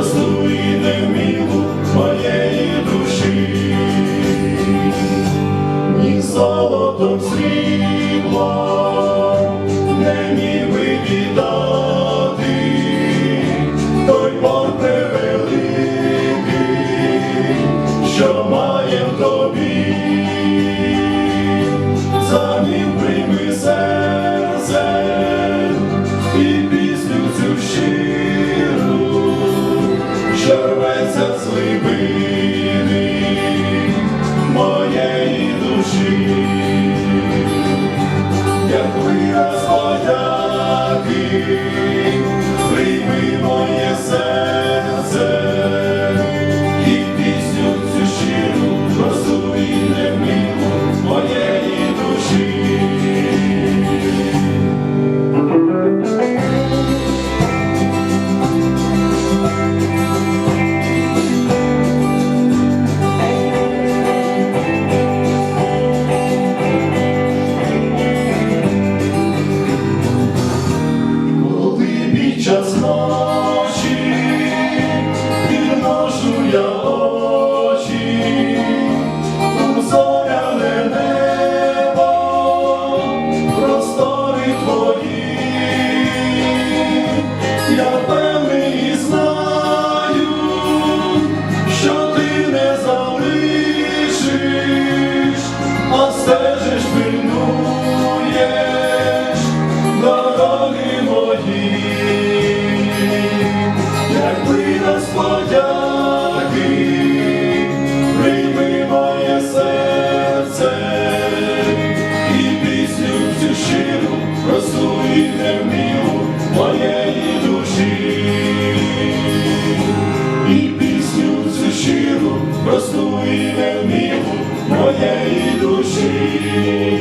Злуї невмілу моєї душі, ні золотом срібла. Серця під час щиру, просту і невмілу моєї душі.